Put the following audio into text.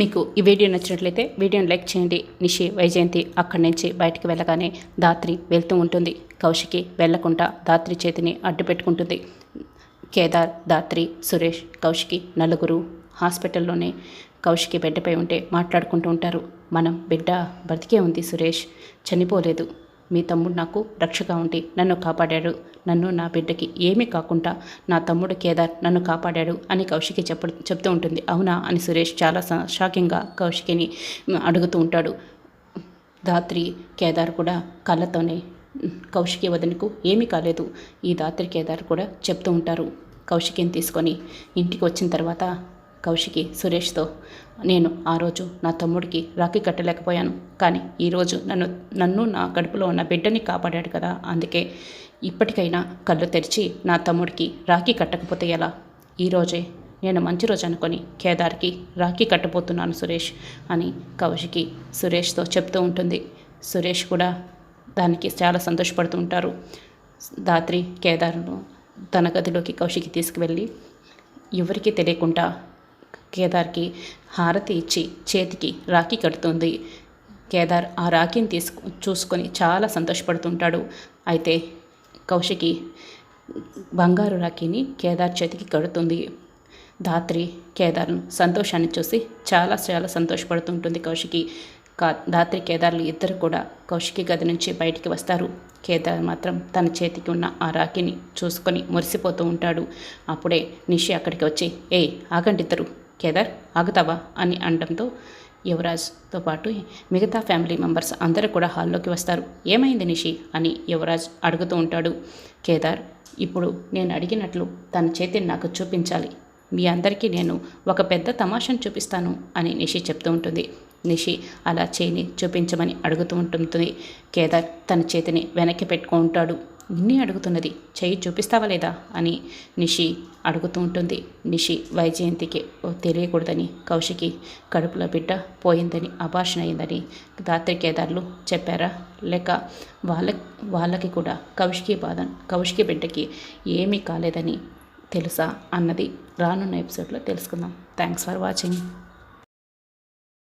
మీకు ఈ వీడియో నచ్చినట్లయితే వీడియోని లైక్ చేయండి. నిషి వైజయంతి అక్కడి నుంచి బయటికి వెళ్ళగానే దాత్రి వెళ్తూ ఉంటుంది. కౌశికి వెళ్ళకుండా దాత్రి చేతిని అడ్డు పెట్టుకుంటుంది. కేదార్ దాత్రి సురేష్ కౌశికి నలుగురు హాస్పిటల్లోనే కౌశికి బిడ్డపై ఉంటే మాట్లాడుకుంటూ ఉంటారు. మనం బిడ్డ బ్రతికే ఉంది సురేష్. చనిపోలేదు. మీ తమ్ముడు నాకు రక్షగా ఉండి నన్ను కాపాడాడు. నన్ను నా బిడ్డకి ఏమీ కాకుండా నా తమ్ముడు కేదార్ నన్ను కాపాడాడు అని కౌశికి చెప్ప చెప్తూ ఉంటుంది. అవునా? అని సురేష్ చాలా షాకింగ్గా కౌశికిని అడుగుతూ ఉంటాడు. దాత్రి కేదార్ కూడా కళ్ళతోనే కౌశికి వదనకు ఏమీ కాలేదు. ఈ దాత్రి కేదార్ కూడా చెప్తూ ఉంటారు. కౌశికిని తీసుకొని ఇంటికి వచ్చిన తర్వాత కౌశికి సురేష్తో నేను ఆ రోజు నా తమ్ముడికి రాఖీ కట్టలేకపోయాను. కానీ ఈరోజు నన్ను నన్ను నా కడుపులో ఉన్న బిడ్డని కాపాడాడు కదా. అందుకే ఇప్పటికైనా కళ్ళు తెరిచి నా తమ్ముడికి రాఖీ కట్టకపోతే ఎలా? ఈరోజే నేను మంచి రోజు అనుకొని కేదార్కి రాఖీ కట్టబోతున్నాను సురేష్ అని కౌశికి సురేష్తో చెప్తూ ఉంటుంది. సురేష్ కూడా దానికి చాలా సంతోషపడుతూ ఉంటారు. దాత్రి కేదార్ను తన గదిలోకి కౌశికి తీసుకువెళ్ళి ఎవరికీ తెలియకుండా కేదార్కి హారతి ఇచ్చి చేతికి రాఖీ కడుతుంది. కేదార్ ఆ రాఖీని తీసుకు చూసుకొని చాలా సంతోషపడుతుంటాడు. అయితే కౌశికి బంగారు రాఖీని కేదార్ చేతికి కడుతుంది. ధాత్రి కేదార్ను సంతోషాన్ని చూసి చాలా చాలా సంతోషపడుతుంటుంది కౌశికి. కా ధాత్రి కేదార్లు ఇద్దరు కూడా కౌశికి గది నుంచి బయటికి వస్తారు. కేదార్ మాత్రం తన చేతికి ఉన్న ఆ రాఖీని చూసుకొని మురిసిపోతూ ఉంటాడు. అప్పుడే నిషి అక్కడికి వచ్చి ఏయ్ ఆగండి ఇద్దరు కేదార్ ఆగుతావా అని అనడంతో యువరాజ్తో పాటు మిగతా ఫ్యామిలీ మెంబర్స్ అందరూ కూడా హాల్లోకి వస్తారు. ఏమైంది నిషి? అని యువరాజ్ అడుగుతూ ఉంటాడు. కేదార్ ఇప్పుడు నేను అడిగినట్లు తన చేతిని నాకు చూపించాలి. మీ అందరికీ నేను ఒక పెద్ద తమాషను చూపిస్తాను అని నిషి చెప్తూ ఉంటుంది. నిషి అలా చేయిని చూపించమని అడుగుతూ ఉంటుంది. కేదార్ తన చేతిని వెనక్కి పెట్టుకుంటాడు. నిన్నే అడుగుతున్నది. చెయ్యి చూపిస్తావా లేదా? అని నిషి అడుగుతూ ఉంటుంది. నిషి వైజయంతికి తెలియకూడదని కౌశికి కడుపులో బిడ్డ పోయిందని అభాషణ అయిందని రాత్రి కేదార్లు చెప్పారా? లేక వాళ్ళ వాళ్ళకి కూడా కౌశికి బాధ కౌశికి బిడ్డకి ఏమీ కాలేదని తెలుసా? అన్నది రానున్న ఎపిసోడ్లో తెలుసుకుందాం. Thanks for watching.